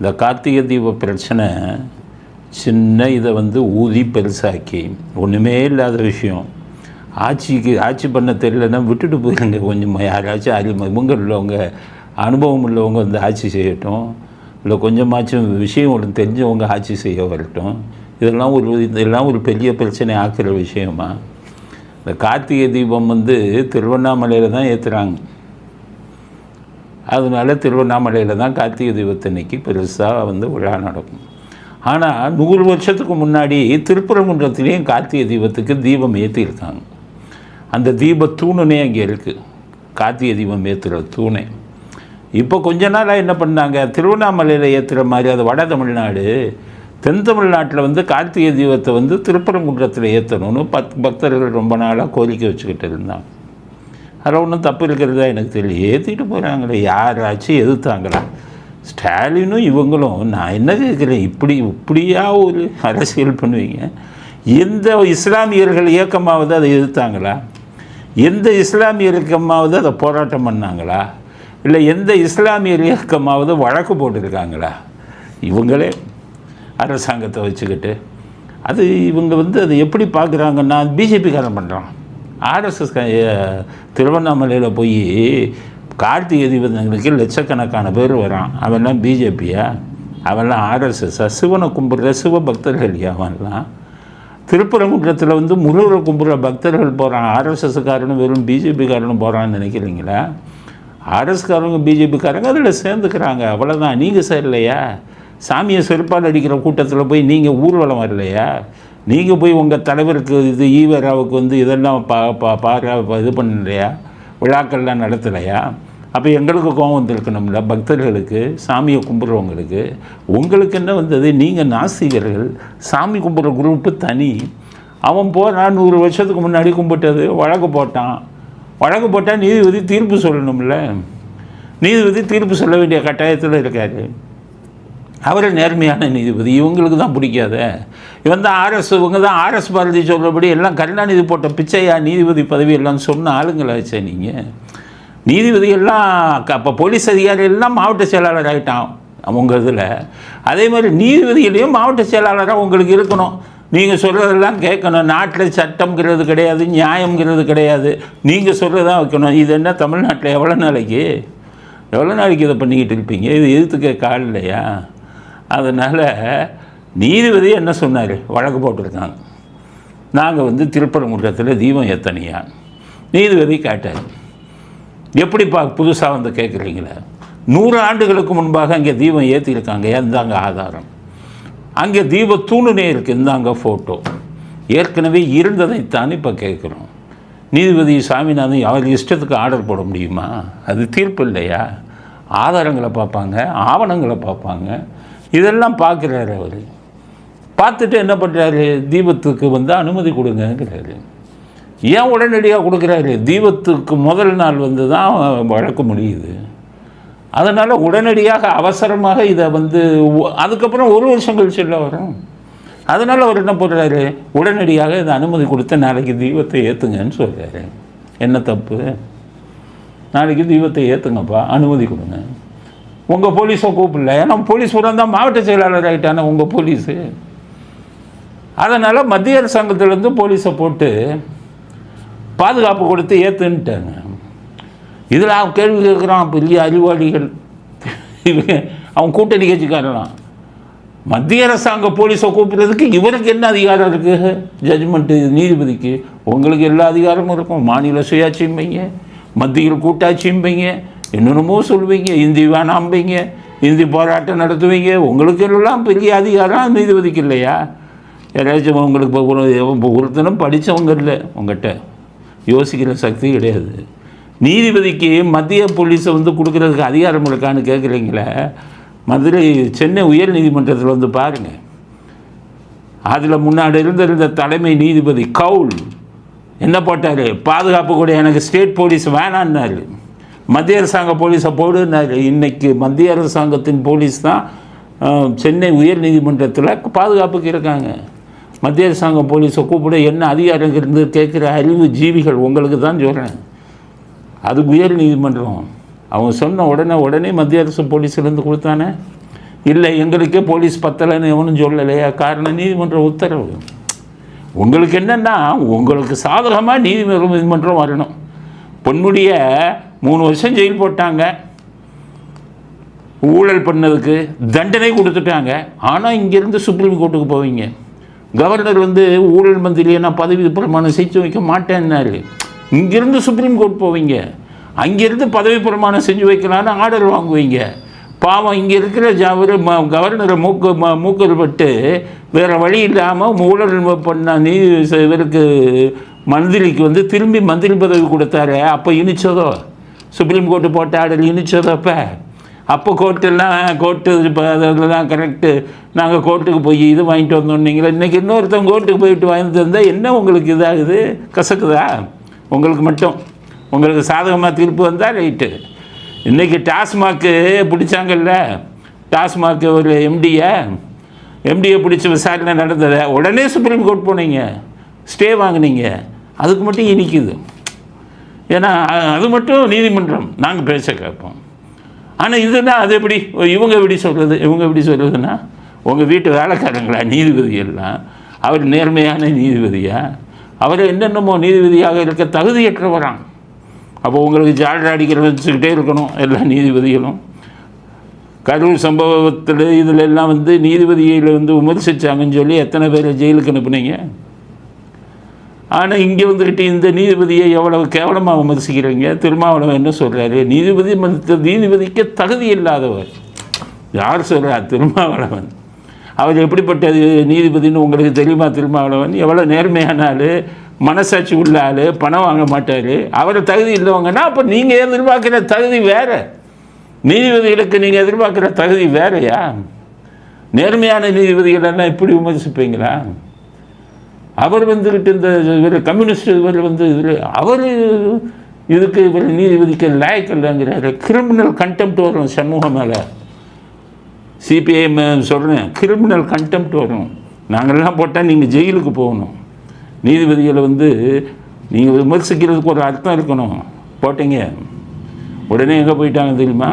இந்த கார்த்திகை தீப பிரச்சனை சின்ன இதை வந்து ஊதி பெருசாக்கி ஒன்றுமே இல்லாத விஷயம். ஆட்சிக்கு ஆட்சி பண்ண தெரியலன்னா விட்டுட்டு போயிருங்க. கொஞ்சம் யாராச்சும் அறிமுக இவங்க உள்ளவங்க அனுபவம் உள்ளவங்க வந்து ஆட்சி செய்யட்டும். இல்லை கொஞ்சமாச்சும் விஷயம் ஒன்று தெரிஞ்சவங்க ஆட்சி செய்ய வரட்டும். இதெல்லாம் ஒரு இதெல்லாம் ஒரு பெரிய பிரச்சனை ஆக்கிற விஷயமா. இந்த கார்த்திகை தீபம் வந்து திருவண்ணாமலையில் தான் ஏற்றுறாங்க அதனால திருவண்ணாமலையில் தான் கார்த்திகை தீபத்தன்னைக்கு பெருசாக வந்து விழா நடக்கும். ஆனால் நூறு வருஷத்துக்கு முன்னாடி திருப்பரங்குன்றத்துலேயும் கார்த்திகை தீபத்துக்கு தீபம் ஏற்றிருக்காங்க அந்த தீப தூணுனே அங்கே இருக்குது கார்த்திகை தீபம் ஏற்றுகிற தூணே. இப்போ கொஞ்ச நாளாக என்ன பண்ணாங்க? திருவண்ணாமலையில் ஏற்றுகிற மாதிரி அது வட தமிழ்நாடு தென் தமிழ்நாட்டில் வந்து கார்த்திகை தீபத்தை வந்து திருப்பரங்குன்றத்தில் ஏற்றணும்னு பத் பக்தர்கள் ரொம்ப நாளாக கோரிக்கை வச்சுக்கிட்டு இருந்தாங்க. அதில் ஒன்றும் தப்பு இருக்கிறதா எனக்கு தெரியல. ஏற்றிட்டு போகிறாங்களே யாராச்சும் எதிர்த்தாங்களா? ஸ்டாலினும் இவங்களும் நான் என்ன கேட்குறேன்? இப்படி இப்படியா ஒரு அரசியல் பண்ணுவீங்க? எந்த இஸ்லாமியர்கள் இயக்கமாவது அதை எதிர்த்தாங்களா? எந்த இஸ்லாமியர் இயக்கமாவது அதை போராட்டம் பண்ணாங்களா? இல்லை எந்த இஸ்லாமியர் இயக்கமாவது வழக்கு போட்டிருக்காங்களா? இவங்களே அரசாங்கத்தை வச்சுக்கிட்டு அது இவங்க வந்து அதை எப்படி பார்க்குறாங்கன்னா பிஜேபிக்காரன் பண்ணுறான் ஆர்எஸ்எஸ் திருவண்ணாமலையில் போய் கார்த்திகை தீபங்களுக்கு லட்சக்கணக்கான பேர் வரான். அவன்லாம் பிஜேபியா? அவன்லாம் ஆர்எஸ்எஸ்ஸா? சிவனை கும்பிட்ற சிவ பக்தர்கள் அவன்லாம் திருப்பரங்குன்றத்தில் வந்து முருகரை கும்பிட்ற பக்தர்கள் போகிறான் ஆர்எஸ்எஸ்காரனும் வெறும் பிஜேபிக்காரனும் போகிறான்னு நினைக்கிறீங்களா? ஆர்எஸ்காரங்க பிஜேபிக்காரங்க அதில் சேர்ந்துக்கிறாங்க. அவ்வளோதான் நீங்கள் சேரலையா? சாமியை செருப்பால் அடிக்கிற கூட்டத்தில் போய் நீங்கள் ஊர்வலம் வரலையா? நீங்கள் போய் உங்கள் தலைவருக்கு இது ஈவராவுக்கு வந்து இதெல்லாம் பா பா பாரா இது பண்ணலையா விழாக்கள்லாம் நடத்தலையா? அப்போ எங்களுக்கு கோபம் வந்திருக்கணும்ல பக்தர்களுக்கு சாமியை கும்பிட்றவங்களுக்கு. உங்களுக்கு என்ன வந்தது? நீங்கள் நாஸ்திகர்கள் சாமி கும்பிட்ற குரூப்பு தனி. அவன் போகிறான் நூறு வருஷத்துக்கு முன்னாடி கும்பிட்டது வழக்கு போட்டான். வழக்கு போட்டால் நீதிபதி தீர்ப்பு சொல்லணும்ல. நீதிபதி தீர்ப்பு சொல்ல வேண்டிய கட்டாயத்தில் இருக்காரு. அவரை நேர்மையான நீதிபதி. இவங்களுக்கு தான் பிடிக்காத. இவன் தான் ஆர்எஸ் இவங்க தான் ஆர்எஸ் பாரதி சொல்கிறபடி எல்லாம் கருணாநிதி போட்ட பிச்சையா நீதிபதி பதவி எல்லாம் சொன்ன ஆளுங்களாச்சே நீங்கள் நீதிபதி எல்லாம் அப்போ போலீஸ் அதிகாரி எல்லாம் மாவட்ட செயலாளர் ஆகிட்டான் அவங்க இதில். அதே மாதிரி நீதிபதிகளையும் மாவட்ட செயலாளராக உங்களுக்கு இருக்கணும். நீங்கள் சொல்கிறதெல்லாம் கேட்கணும். நாட்டில் சட்டம்ங்கிறது கிடையாது நியாயம்ங்கிறது கிடையாது. நீங்கள் சொல்கிறதான் வைக்கணும். இது என்ன தமிழ்நாட்டில் எவ்வளோ நாளைக்கு? எவ்வளோ நாளைக்கு இதை பண்ணிக்கிட்டு இருப்பீங்க? இது எதிர்த்து கேட்க ஆள் இல்லையா? அதனால் நீதிபதி என்ன சொன்னார்? வழக்கு போட்டிருக்காங்க. நாங்கள் வந்து திருப்பரங்குன்றத்தில் தீபம் எத்தனையா நீதிபதி கேட்டார். எப்படிப்பா புதுசாக வந்து கேட்குறீங்களே நூறு ஆண்டுகளுக்கு முன்பாக அங்கே தீபம் ஏற்றிருக்காங்க எந்தாங்க ஆதாரம். அங்கே தீப தூணுனே இருக்குது இந்தாங்க ஃபோட்டோ ஏற்கனவே இருந்ததைத்தான் இப்போ கேட்குறோம் நீதிபதி சாமிநாதன் அவர் இஷ்டத்துக்கு ஆர்டர் போட முடியுமா? அது தீர்ப்பு இல்லையா? ஆதாரங்களை பார்ப்பாங்க ஆவணங்களை பார்ப்பாங்க. இதெல்லாம் பார்க்குறாரு அவர். பார்த்துட்டு என்ன பண்ணுறாரு தீபத்துக்கு வந்து அனுமதி கொடுங்கிறாரு ஏன் உடனடியாக கொடுக்குறாரு? தீபத்துக்கு முதல் நாள் வந்து தான் வழக்கு முடியுது. அதனால் உடனடியாக அவசரமாக இதை வந்து அதுக்கப்புறம் ஒரு வருஷம் கழிச்சு இல்லை வரும். அதனால் அவர் என்ன பண்ணுறாரு உடனடியாக இதை அனுமதி கொடுத்து நாளைக்கு தீபத்தை ஏற்றுங்கன்னு சொல்கிறாரு என்ன தப்பு? நாளைக்கு தீபத்தை ஏற்றுங்கப்பா அனுமதி கொடுங்க. உங்கள் போலீஸை கூப்பிடல. ஏன்னா போலீஸ் பூரா தான் மாவட்ட செயலாளர் ஆகிட்டானே உங்கள் போலீஸு. அதனால் மத்திய அரசாங்கத்திலேருந்து போலீஸை போட்டு பாதுகாப்பு கொடுத்து ஏற்றுன்ட்டாங்க இதில் அவன் கேள்வி கேட்குறான் பெரிய அறிவாளிகள்? இவங்க அவன் கூட்டணி கட்சிக்காரலாம் மத்திய அரசாங்க போலீஸை கூப்பிடுறதுக்கு இவருக்கு என்ன அதிகாரம் இருக்குது ஜட்ஜ்மெண்ட்டு நீதிபதிக்கு. உங்களுக்கு எல்லா அதிகாரமும் இருக்கும். மாநில சுயாட்சியும் பைங்க மத்தியில் கூட்டாட்சியும் பைங்க என்னென்னமோ சொல்வீங்க இந்தி வேணாம்பீங்க இந்தி போராட்டம் நடத்துவீங்க உங்களுக்கு எல்லாம் பெரிய அதிகாரம் நீதிபதிக்கு இல்லையா? யாராச்சும் உங்களுக்கு இப்போ ஒருத்தனும் படித்தவங்க இல்லை உங்கள்கிட்ட யோசிக்கிற சக்தி கிடையாது. நீதிபதிக்கு மத்திய போலீஸை வந்து கொடுக்குறதுக்கு அதிகாரம் இருக்கான்னு கேட்குறீங்களே மதுரை சென்னை உயர் நீதிமன்றத்தில் வந்து பாருங்கள் அதில் முன்னாடி இருந்த தலைமை நீதிபதி கவுல் என்ன போட்டார்? பாதுகாப்பு கூட எனக்கு ஸ்டேட் போலீஸ் வேணான்னாரு. மத்திய அரசாங்க போலீஸை போடு. இன்னைக்கு மத்திய அரசாங்கத்தின் போலீஸ் தான் சென்னை உயர் நீதிமன்றத்தில் பாதுகாப்புக்கு இருக்காங்க. மத்திய அரசாங்க போலீஸை கூப்பிட என்ன அதிகாரம் இருந்து கேட்குற அறிவு ஜீவிகள் உங்களுக்கு தான் சொல்கிறேன் அது உயர் நீதிமன்றம். அவங்க சொன்ன உடனே உடனே மத்திய அரசு போலீஸ்லேருந்து கொடுத்தானே? இல்லை எங்களுக்கே போலீஸ் பத்தலைன்னு எவனும் சொல்லலையா? காரணம் நீதிமன்ற உத்தரவு. உங்களுக்கு என்னென்னா உங்களுக்கு சாதகமாக நீதிமன்றம் வரணும். பொன்முடிய மூணு வருஷம் ஜெயில் போட்டாங்க. ஊழல் பண்ணதுக்கு தண்டனை கொடுத்துட்டாங்க. ஆனால் இங்கேருந்து சுப்ரீம் கோர்ட்டுக்கு போவீங்க. கவர்னர் வந்து ஊழல் மந்திரியை நான் பதவி பிரமாணம் செஞ்சு வைக்க மாட்டேன்னாரு. இங்கேருந்து சுப்ரீம் கோர்ட் போவீங்க. அங்கேருந்து பதவி பிரமாணம் செஞ்சு வைக்கலான்னு ஆர்டர் வாங்குவீங்க. பாவம் இங்கே இருக்கிற ஜவர் ம கவர்னரை மூக்கு ம மூக்கல் பட்டு வேறு வழி இல்லாமல் ஊழல் பண்ண நீ இவருக்கு மந்திரிக்கு வந்து திரும்பி மந்திரி பதவி கொடுத்தாரு அப்போ இனிச்சதோ? சுப்ரீம் கோர்ட்டு போட்ட ஆர்டர் இனிச்சதோ அப்போ கோர்ட்டெல்லாம் கோர்ட்டு இப்போ அதெல்லாம் கரெக்டு நாங்கள் கோர்ட்டுக்கு போய் இது வாங்கிட்டு வந்தோன்னீங்களா இன்றைக்கி இன்னொருத்தவங்க கோர்ட்டுக்கு போயிட்டு வாங்கிட்டு வந்தால் என்ன உங்களுக்கு இதாகுது? கசக்குதா? உங்களுக்கு மட்டும். உங்களுக்கு சாதகமாக தீர்ப்பு வந்தால் ரைட்டு. இன்றைக்கி டாஸ்மாக்கு பிடிச்சாங்கல்ல? டாஸ்மாக் ஒரு எம்டியை எம்டியை பிடிச்ச விசாரணை நடந்ததை உடனே சுப்ரீம் கோர்ட் போனீங்க. ஸ்டே வாங்கினீங்க. அதுக்கு மட்டும் இனிக்குது. ஏன்னா அது மட்டும் நீதிமன்றம். நாங்கள் பேச கேட்போம். ஆனால் இதுனா அது எப்படி? இவங்க எப்படி சொல்கிறது இவங்க எப்படி சொல்கிறதுன்னா உங்கள் வீட்டு வேலைக்காரங்களா? நீதிபதி எல்லாம் அவர் நேர்மையான நீதிபதியா? அவர் என்னென்னமோ நீதிபதியாக இருக்க தகுதியற்றவரான் அப்போ உங்களுக்கு ஜால்ரா அடிக்கிற வச்சுக்கிட்டே இருக்கணும் எல்லா நீதிபதிகளும். கரூர் சம்பவத்தில் இதில் எல்லாம் வந்து நீதிபதியில் வந்து விமர்சித்தாங்கன்னு சொல்லி எத்தனை பேர் ஜெயிலுக்கு அனுப்புனீங்க? ஆனால் இங்கே வந்துக்கிட்டு இந்த நீதிபதியை எவ்வளவு கேவலமாக விமர்சிக்கிறீங்க? திருமாவளவன் என்ன சொல்கிறாரு நீதிபதி மதித்த நீதிபதிக்கு தகுதி இல்லாதவர். யார் சொல்கிறார் திருமாவளவன். அவர் எப்படிப்பட்ட நீதிபதின்னு உங்களுக்கு தெரியுமா திருமாவளவன்? எவ்வளோ நேர்மையான ஆள் மனசாட்சி உள்ள ஆள் பணம் வாங்க மாட்டார். அவரை தகுதி இல்லைவங்கன்னா அப்போ நீங்கள் எதிர்பார்க்குற தகுதி வேறு. நீதிபதிகளுக்கு நீங்கள் எதிர்பார்க்குற தகுதி வேறையா? நேர்மையான நீதிபதிகளெல்லாம் இப்படி விமர்சிப்பீங்களா? அவர் வந்துக்கிட்டு இந்த இவர் கம்யூனிஸ்ட் இவர் வந்து இவர் அவர் இதுக்கு இவர் நீதிபதிக்கு லாயக் இல்லைங்கிறாரு. கிரிமினல் கண்டெம்ட் வரும் சமூகம் மேலே. சிபிஐஎம் சொல்கிறேன் கிரிமினல் கண்டெம்ட் வரும். நாங்கள்லாம் போட்டால் நீங்கள் ஜெயிலுக்கு போகணும். நீதிபதிகளை வந்து நீங்கள் விமர்சிக்கிறதுக்கு ஒரு அர்த்தம் இருக்கணும். போட்டீங்க. உடனே எங்கே போயிட்டாங்க தெரியுமா?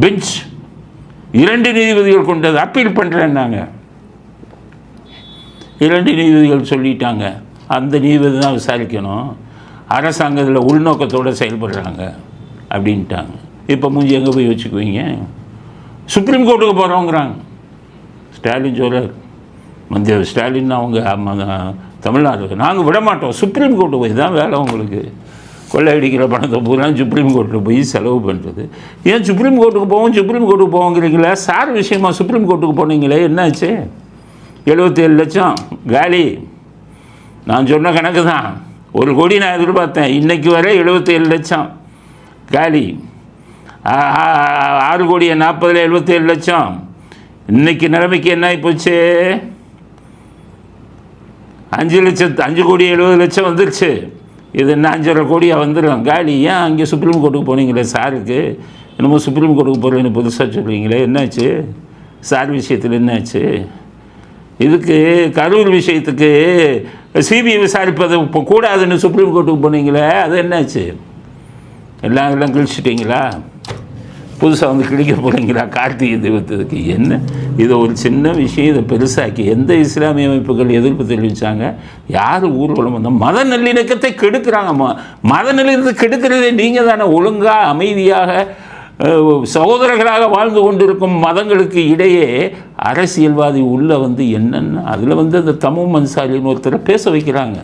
பெஞ்ச் இரண்டு நீதிபதிகள் கொண்டது. அப்பீல் பண்ணுறேன்னாங்க இரண்டு நீதிபதிகள் சொல்லிட்டாங்க. அந்த நீதிபதி தான் விசாரிக்கணும். அரசாங்கத்தில் உள்நோக்கத்தோடு செயல்படுறாங்க அப்படின்ட்டாங்க. இப்போ மூஞ்சி எங்கே போய் வச்சுக்குவீங்க? சுப்ரீம் கோர்ட்டுக்கு போகிறோங்கிறாங்க ஸ்டாலின் சொல்கிறார் மந்திய ஸ்டாலின் அவங்க தமிழ்நாடு. நாங்கள் விட மாட்டோம் சுப்ரீம் கோர்ட்டு போய் தான் வேலை உங்களுக்கு. கொள்ளையடிக்கிற பணத்தை பூரா சுப்ரீம் கோர்ட்டில் போய் செலவு பண்ணுறது ஏன் சுப்ரீம் கோர்ட்டுக்கு போவோம் சுப்ரீம் கோர்ட்டுக்கு போவோங்கிறீங்களா? சார் விஷயமா சுப்ரீம் கோர்ட்டுக்கு போனீங்களே? என்னாச்சு? எழுபத்தேழு லட்சம் காலி. நான் சொன்ன கணக்கு தான் ஒரு கோடி நான் எதிர்பார்த்தேன். இன்றைக்கு வரை எழுபத்தேழு லட்சம் காலி. ஆறு கோடி நாற்பதில் எழுபத்தேழு லட்சம். இன்றைக்கி நிலைமைக்கு என்ன ஆகிப்போச்சு போச்சு அஞ்சு லட்சத்து அஞ்சு கோடி எழுபது லட்சம் வந்துருச்சு. இது என்ன அஞ்சரை கோடியாக வந்துடும் காலி ஏன் அங்கே சுப்ரீம் கோர்ட்டுக்கு போனீங்களே சாருக்கு? என்னமோ சுப்ரீம் கோர்ட்டுக்கு போகிறேன்னு புதுசாக சொல்லுவீங்களே என்னாச்சு? சார் விஷயத்தில் என்னாச்சு? இதுக்கு கரூர் விஷயத்துக்கு சிபிஐ விசாரிப்பது இப்போ கூடாதுன்னு சுப்ரீம் கோர்ட்டுக்கு போனீங்களே அது என்னாச்சு? எல்லாம் எல்லாம் கிழிச்சிட்டிங்களா? புதுசாக வந்து கிழிக்க போகிறீங்களா கார்த்திகை தெய்வத்துக்கு என்ன? இதை ஒரு சின்ன விஷயம் இதை பெருசாக்கி எந்த இஸ்லாமிய அமைப்புகள் எதிர்ப்பு தெரிவித்தாங்க யார் ஊர்வலம் வந்தால் மத நல்லிணக்கத்தை கெடுக்கிறாங்க? ம- மத நல்லிணக்கத்தை கெடுக்கிறதே நீங்கள் தானே ஒழுங்காக அமைதியாக சகோதரர்களாக வாழ்ந்து கொண்டிருக்கும் மதங்களுக்கு இடையே அரசியல்வாதி உள்ளே வந்து என்னென்ன அதில் வந்து அந்த தமு மன்சாரின்னு ஒருத்தரை பேச வைக்கிறாங்க.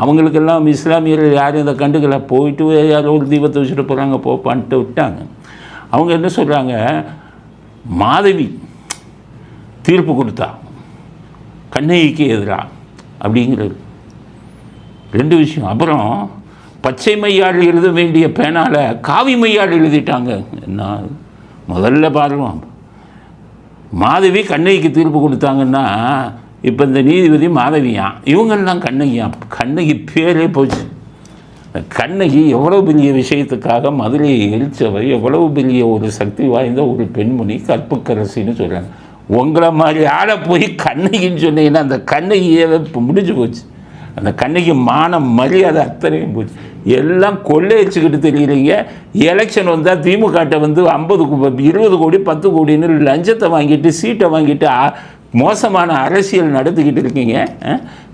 அவங்களுக்கெல்லாம் இஸ்லாமியர்கள் யாரும் இதை கண்டுக்கல போயிட்டு யாரோ ஒரு தீபத்தை வச்சுட்டு போகிறாங்க போப்பான்ட்டு விட்டாங்க. அவங்க என்ன சொல்கிறாங்க மாதவி தீர்ப்பு கொடுத்தா கண்ணகிக்கு எதிராக அப்படிங்கிறது. ரெண்டு விஷயம். அப்புறம் பச்சை மையாடு எழுத வேண்டிய பேனால காவி மையாடு எழுதிட்டாங்க. என்ன? முதல்ல பாருவோம் மாதவி கண்ணகிக்கு தீர்ப்பு கொடுத்தாங்கன்னா இப்போ இந்த நீதிபதி மாதவியான் இவங்கெல்லாம் கண்ணகியான் கண்ணகி பேரே போச்சு. கண்ணகி எவ்வளோ பெரிய விஷயத்துக்காக மதுரையை எரிச்சவை எவ்வளவு பெரிய ஒரு சக்தி வாய்ந்த ஒரு பெண்மணி கற்புக்கரசின்னு சொல்கிறாங்க உங்களை மாதிரி ஆளை போய் கண்ணகின்னு சொன்னீங்கன்னா அந்த கண்ணகியை முடிஞ்சு போச்சு. அந்த கண்ணகி மானம் மரியாதை அத்தனையும் போச்சு. எல்லாம் கொள்ளையடிச்சுக்கிட்டு தெரியுறீங்க. எலெக்ஷன் வந்தால் திமுகட்ட வந்து ஐம்பது இருபது கோடி பத்து கோடின்னு லஞ்சத்தை வாங்கிட்டு சீட்டை வாங்கிட்டு மோசமான அரசியல் நடத்திக்கிட்டு இருக்கீங்க.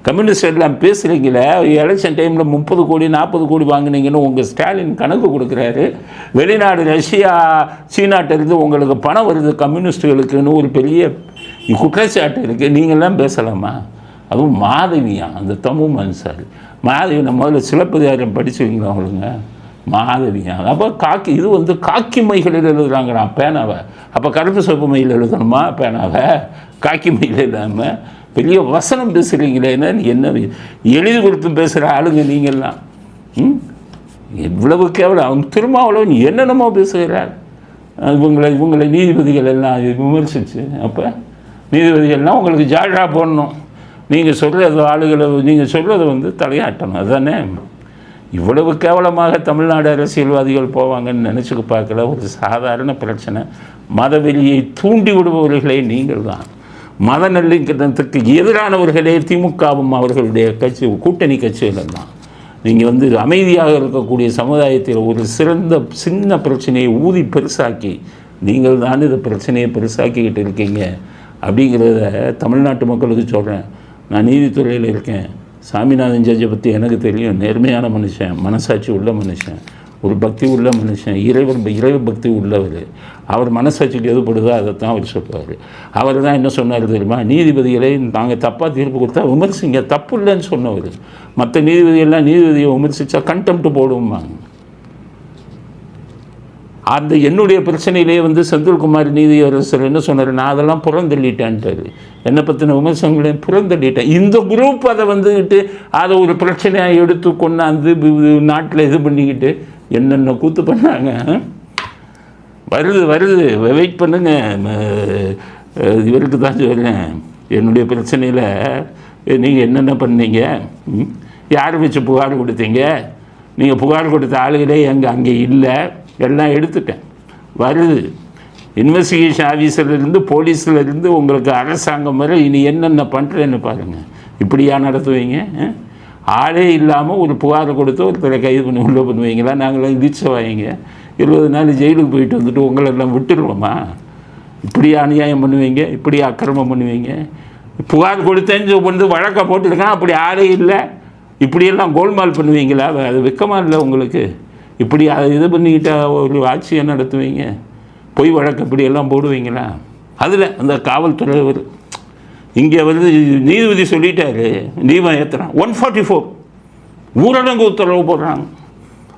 கம்யூனிஸ்ட் எல்லாம் பேசுகிறீங்கள எலெக்ஷன் டைமில் முப்பது கோடி நாற்பது கோடி வாங்குனீங்கன்னு உங்கள் ஸ்டாலின் கணக்கு கொடுக்குறாரு. வெளிநாடு ரஷ்யா சீனாட்டிலிருந்து உங்களுக்கு பணம் வருது கம்யூனிஸ்டுகளுக்குன்னு ஒரு பெரிய குற்றச்சாட்டு இருக்குது நீங்கள்லாம் பேசலாமா? அதுவும் மாதவியா அந்த தமிழ் மனுஷாரு மாதவி முதல்ல சிலப்பதிகாரம் படிச்சுவீங்களா அவளுங்க? மாதவியா அப்போ காக்கி இது வந்து காக்கி மைகளில் எழுதுறாங்கண்ணா பேனாவை. அப்போ கருப்பு சோப்பு மையில் எழுதணுமா பேனாவை? காக்கி மையில் இல்லாமல் பெரிய வசனம் பேசுகிறீங்களே என்ன என்ன எழுதி கொடுத்து பேசுகிற ஆளுங்க நீங்கள்லாம். ம்? எவ்வளவு கேவலம். அவன் திருமாவளவன் என்னென்னமோ பேசுகிறார் இவங்களை இவங்களை நீதிபதிகள் எல்லாம் விமர்சிச்சு. அப்போ நீதிபதிகள்லாம் உங்களுக்கு ஜால்ரா போடணும். நீங்கள் சொல்கிறது ஆளுகளை நீங்கள் சொல்கிறது வந்து தலையாட்டணும் அதுதானே இவ்வளவு கேவலமாக தமிழ்நாடு அரசியல்வாதிகள் போவாங்கன்னு நினச்சிக்க பார்க்கல. ஒரு சாதாரண பிரச்சனை. மதவெளியை தூண்டி விடுபவர்களே நீங்கள் தான் மத நல்லிணக்கத்துக்கு எதிரானவர்களே திமுகவும் அவர்களுடைய கட்சி கூட்டணி கட்சிகள் தான் நீங்கள் வந்து அமைதியாக இருக்கக்கூடிய சமுதாயத்தில் ஒரு சிறந்த சின்ன பிரச்சனையை ஊதி பெருசாக்கி நீங்கள் தான் இந்த பிரச்சனையை பெருசாக்கிக்கிட்டு இருக்கீங்க. அப்படிங்கிறத தமிழ்நாட்டு மக்களுக்கு சொல்கிறேன் நான் நீதித்துறையில் இருக்கேன். சாமிநாதன் ஜட்ஜை பற்றி எனக்கு தெரியும். நேர்மையான மனுஷன் மனசாட்சி உள்ள மனுஷன் ஒரு பக்தி உள்ள மனுஷன் இறைவர் இறைவ பக்தி உள்ளவர். அவர் மனசாட்சிக்கு எதுப்படுதோ அதை தான் அவர் சொல்லுவார் அவர் தான் என்ன சொன்னார் தெரியுமா? நீதிபதிகளை நாங்கள் தப்பாக தீர்ப்பு கொடுத்தா விமர்சிங்க. தப்பு இல்லைன்னு சொன்னவர். மற்ற நீதிபதிகள்லாம் நீதிபதியை விமர்சித்தா கண்டெம்ட் போடுவாங்க அந்த என்னுடைய பிரச்சனையிலே வந்து செந்தில்குமார் நீதியரசர் என்ன சொன்னார்? நான் அதெல்லாம் புறந்தள்ளிட்டேன்ட்டாரு. என்னை பற்றின விமர்சனங்களையும் புறந்தள்ளிட்டேன். இந்த குரூப் அதை வந்துக்கிட்டு அதை ஒரு பிரச்சனையாக எடுத்து கொண்டாந்து நாட்டில் இது பண்ணிக்கிட்டு என்னென்ன கூத்து பண்ணாங்க வருது வருது. வெயிட் பண்ணுங்க. இவருக்கு தான் சொல்கிறேன் என்னுடைய பிரச்சனையில் நீங்கள் என்னென்ன பண்ணீங்க? யார் வச்சு புகார் கொடுத்தீங்க? நீங்கள் புகார் கொடுத்த ஆளுகளே எங்கே அங்கே இல்லை. எல்லாம் எடுத்துட்டேன். வருது. இன்வெஸ்டிகேஷன் ஆஃபீஸர்லேருந்து போலீஸ்லேருந்து உங்களுக்கு அரசாங்கம் வரை இனி என்னென்ன பண்ணுறேன்னு பாருங்கள் இப்படியா நடத்துவீங்க ஆளே இல்லாமல் ஒரு புகாரை கொடுத்து ஒருத்தரை கைது பண்ணி உள்ளே பண்ணுவீங்களா? நாங்களாம் இடிச்ச வாங்க இருபது நாள் ஜெயிலுக்கு போயிட்டு வந்துட்டு உங்களை எல்லாம் விட்டுருவோமா? இப்படி அநியாயம் பண்ணுவீங்க இப்படி அக்கிரமம் பண்ணுவீங்க. புகார் கொடுத்தேன்னு வந்து வழக்கை போட்டுருக்கான் அப்படி ஆளே இல்லை. இப்படியெல்லாம் கோல்மால் பண்ணுவீங்களா? அது வெக்கமாக இல்லை உங்களுக்கு? இப்படி அதை இது பண்ணிக்கிட்டால் ஒரு ஆட்சியை நடத்துவீங்க? பொய் வழக்கு இப்படியெல்லாம் போடுவீங்களா? அதில் அந்த காவல்துறை இங்கே வந்து நீதிபதி சொல்லிட்டாரு நீவம் ஏற்றுறான் ஒன் ஃபார்ட்டி ஃபோர் ஊரடங்கு உத்தரவு போடுறாங்க.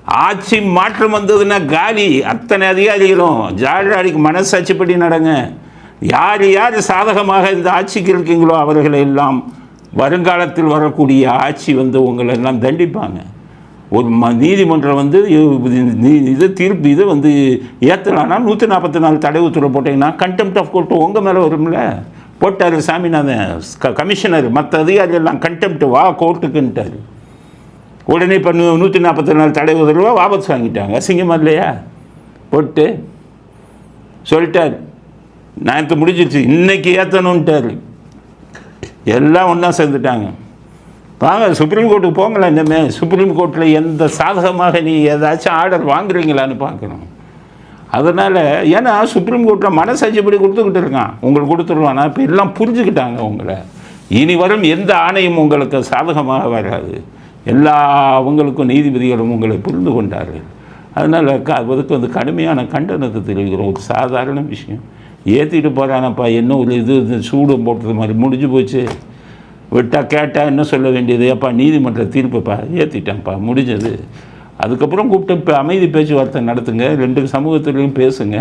ஆட்சி மாற்றம் வந்ததுன்னா காலி அத்தனை அதிகாரிகளும் ஜாடாடிக்கு மனசாட்சிப்படி நடங்க. யார் யார் சாதகமாக இந்த ஆட்சிக்கு இருக்கீங்களோ அவர்களை எல்லாம் வருங்காலத்தில் வரக்கூடிய ஆட்சி வந்து உங்களை எல்லாம் தண்டிப்பாங்க. ஒரு ம நீதிமன்றம் வந்து இது- தீர்ப்பு இது வந்து ஏற்றலான்னா நூற்றி நாற்பத்தி நாலு தடை உத்தரவு போட்டிங்கன்னா கண்டெம்ட் ஆஃப் கோர்ட்டு உங்கள் மேலே வரும்ல. போட்டார் சாமிநாதன் க- கமிஷனர் மற்ற அதிகாரி எல்லாம் கண்டெம்ட் வா கோர்ட்டுக்குன்ட்டார் உடனே இப்போ நூ நூற்றி நாற்பத்தி நாலு தடை உதவா வாபஸ் வாங்கிட்டாங்க. அசிங்கமாக இல்லையா? போட்டு சொல்லிட்டார். நேற்று முடிஞ்சிருச்சு. இன்னைக்கு ஏற்றணுன்ட்டார் எல்லாம் ஒன்றா சேர்ந்துட்டாங்க. வாங்க சுப்ரீம் கோர்ட்டுக்கு போங்களேன் இனிமேல் சுப்ரீம் கோர்ட்டில் எந்த சாதகமாக நீ ஏதாச்சும் ஆர்டர் வாங்குறீங்களான்னு பார்க்கணும். அதனால் ஏன்னா சுப்ரீம் கோர்ட்டில் மனசாட்சிப்படி கொடுத்துக்கிட்டு இருக்கான். உங்களுக்கு கொடுத்துருவானா இப்போ எல்லாம் புரிஞ்சுக்கிட்டாங்க உங்களை. இனி வரும் எந்த ஆணையும் உங்களுக்கு சாதகமாக வராது. எல்லா அவங்களுக்கும் நீதிபதிகளும் உங்களை புரிந்து கொண்டார்கள். அதனால் க அதுக்கு வந்து கடுமையான கண்டனத்தை தெரிவிக்கிறோம். ஒரு சாதாரண விஷயம். ஏற்றிட்டு போகிறானப்பா என்ன ஒரு இது இது சூடு போட்டது மாதிரி முடிஞ்சு போச்சு. விட்டால் கேட்டால் என்ன சொல்ல வேண்டியது? அப்பா நீதிமன்ற தீர்ப்புப்பா ஏற்றிட்டேன்ப்பா முடிஞ்சது. அதுக்கப்புறம் கூப்பிட்டு இப்போ அமைதி பேச்சுவார்த்தை நடத்துங்க ரெண்டு சமூகத்திலையும் பேசுங்க.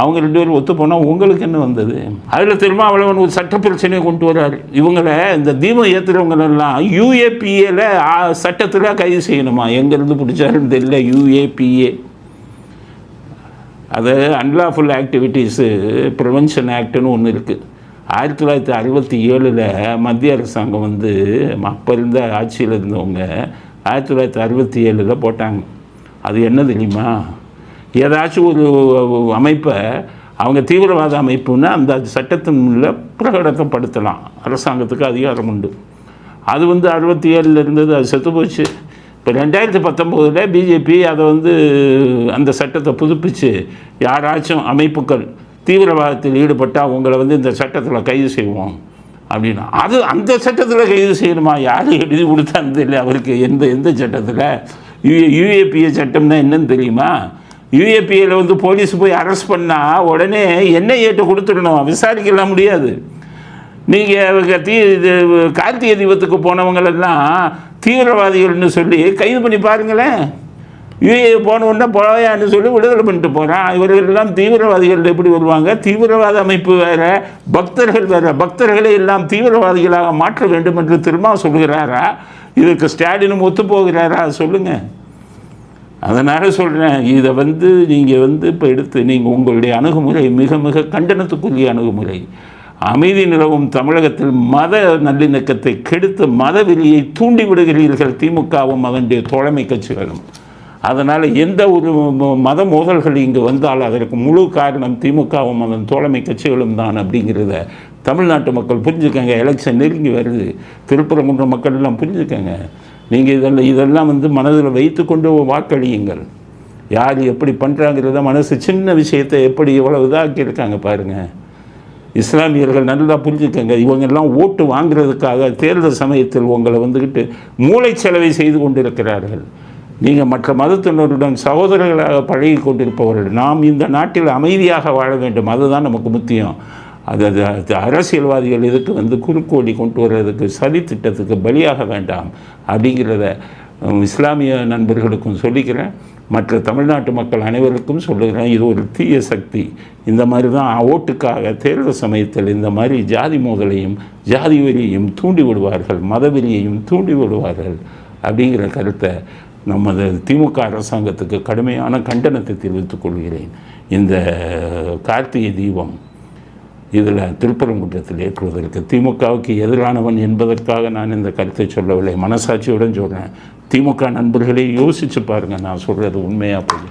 அவங்க ரெண்டு பேரும் ஒத்து போனால் உங்களுக்கு என்ன வந்தது? அதில் திருமாவளவன் ஒரு சட்ட பிரச்சனையை கொண்டு வர்றாரு இவங்களை இந்த தீபம் ஏற்றுறவங்களெல்லாம் யூஏபிஏல சட்டத்தில் கைது செய்யணுமா? எங்கேருந்து பிடிச்சாருன்னு தெரியல யூஏபிஏ அது அன்லாஃபுல் ஆக்டிவிட்டீஸு ப்ரிவென்ஷன் ஆக்ட்னு ஒன்று இருக்குது ஆயிரத்தி தொள்ளாயிரத்தி அறுபத்தி ஏழில் மத்திய அரசாங்கம் வந்து அப்போ இருந்த ஆட்சியில் இருந்தவங்க ஆயிரத்தி தொள்ளாயிரத்தி அறுபத்தி ஏழில் போட்டாங்க. அது என்ன தெரியுமா? ஏதாச்சும் ஒரு அமைப்பை அவங்க தீவிரவாத அமைப்புன்னா அந்த சட்டத்தின் உள்ள பிரகடனப்படுத்தலாம். அரசாங்கத்துக்கு அதிகாரம் உண்டு. அது வந்து அறுபத்தி ஏழில் இருந்தது அது செத்து போச்சு. இப்போ ரெண்டாயிரத்தி பத்தொம்போதில் பிஜேபி அதை வந்து அந்த சட்டத்தை புதுப்பித்து யாராச்சும் அமைப்புகள் தீவிரவாதத்தில் ஈடுபட்டால் உங்களை வந்து இந்த சட்டத்தில் கைது செய்வோம் அப்படின்னா. அது அந்த சட்டத்தில் கைது செய்யணுமா? யார் எழுதி கொடுத்தான்னு தெரியல அவருக்கு. எந்த எந்த சட்டத்தில்? யூஏ யூஏபிஏ சட்டம்னா என்னன்னு தெரியுமா? யூஏபிஏல வந்து போலீஸ் போய் அரெஸ்ட் பண்ணால் உடனே என்ஐஏட்ட கொடுத்துடணும். விசாரிக்கலாம் முடியாது. நீங்கள் தீ இது கார்த்திகை தீபத்துக்கு போனவங்களெல்லாம் தீவிரவாதிகள்னு சொல்லி கைது பண்ணி பாருங்களேன். யூஏ போனவுடனே உடனே போயான்னு சொல்லி விடுதலை பண்ணிட்டு போகிறான் இவர்களெல்லாம் தீவிரவாதிகள் எப்படி வருவாங்க? தீவிரவாத அமைப்பு வேறு பக்தர்கள் வேறு. பக்தர்களை எல்லாம் தீவிரவாதிகளாக மாற்ற வேண்டும் என்று திரும்ப சொல்கிறாரா? இதுக்கு ஸ்டாலினும் ஒத்து போகிறாரா? சொல்லுங்கள் அதனால் சொல்கிறேன் இதை வந்து நீங்கள் வந்து இப்போ எடுத்து நீங்கள் உங்களுடைய அணுகுமுறை மிக மிக கண்டனத்துக்குரிய அணுகுமுறை. அமைதி நிலவும் தமிழகத்தில் மத நல்லிணக்கத்தை கெடுத்து மத வெறியை தூண்டி விடுகிறீர்கள் திமுகவும் அதனுடைய தோழமை கட்சிகளும். அதனால் எந்த ஒரு மத மோதல்கள் இங்கு வந்தால் அதற்கு முழு காரணம் திமுகவும் அதன் தோழமை கட்சிகளும் தான் அப்படிங்கிறத தமிழ்நாட்டு மக்கள் புரிஞ்சுக்கங்க. எலெக்ஷன் நெருங்கி வருது. திருப்பரங்குன்ற மக்கள் எல்லாம் புரிஞ்சுக்கங்க. நீங்கள் இதெல்லாம் இதெல்லாம் வந்து மனதில் வைத்துக்கொண்டு வாக்களியுங்கள். யார் எப்படி பண்ணுறாங்கிறத மனசு சின்ன விஷயத்தை எப்படி எவ்வளோ இதாக்கியிருக்காங்க பாருங்கள் இஸ்லாமியர்கள் நல்லா புரிஞ்சுக்கங்க. இவங்கெல்லாம் ஓட்டு வாங்குறதுக்காக தேர்தல் சமயத்தில் உங்களை வந்துக்கிட்டு மூளை செலவை செய்து கொண்டிருக்கிறார்கள். நீங்கள் மற்ற மதத்தினருடன் சகோதரர்களாக பழகி கொண்டிருப்பவர்கள் நாம் இந்த நாட்டில் அமைதியாக வாழ வேண்டும். அதுதான் நமக்கு முக்கியம். அது அது அரசியல்வாதிகள் இதுக்கு வந்து குறுக்கோடி கொண்டு வர்றதுக்கு சதி திட்டத்துக்கு பலியாக வேண்டாம் அப்படிங்கிறத இஸ்லாமிய நண்பர்களுக்கும் சொல்லிக்கிறேன். மற்ற தமிழ்நாட்டு மக்கள் அனைவருக்கும் சொல்லுகிறேன். இது ஒரு தீய சக்தி. இந்த மாதிரி தான் ஓட்டுக்காக தேர்தல் சமயத்தில் இந்த மாதிரி ஜாதி மோதலையும் ஜாதி வெறியையும் தூண்டி விடுவார்கள். மதவெறியையும் தூண்டி விடுவார்கள் அப்படிங்கிற கருத்தை நமது திமுக அரசாங்கத்துக்கு கடுமையான கண்டனத்தை தெரிவித்துக் கொள்கிறேன். இந்த கார்த்திகை தீபம் இதில் திருப்பரங்குன்றத்தில் ஏற்றுவதற்கு திமுகவுக்கு எதிரானவன் என்பதற்காக நான் இந்த கருத்தை சொல்லவில்லை. மனசாட்சியுடன் சொல்கிறேன் திமுக நண்பர்களே யோசித்து பாருங்கள் நான் சொல்கிறது உண்மையாக போய்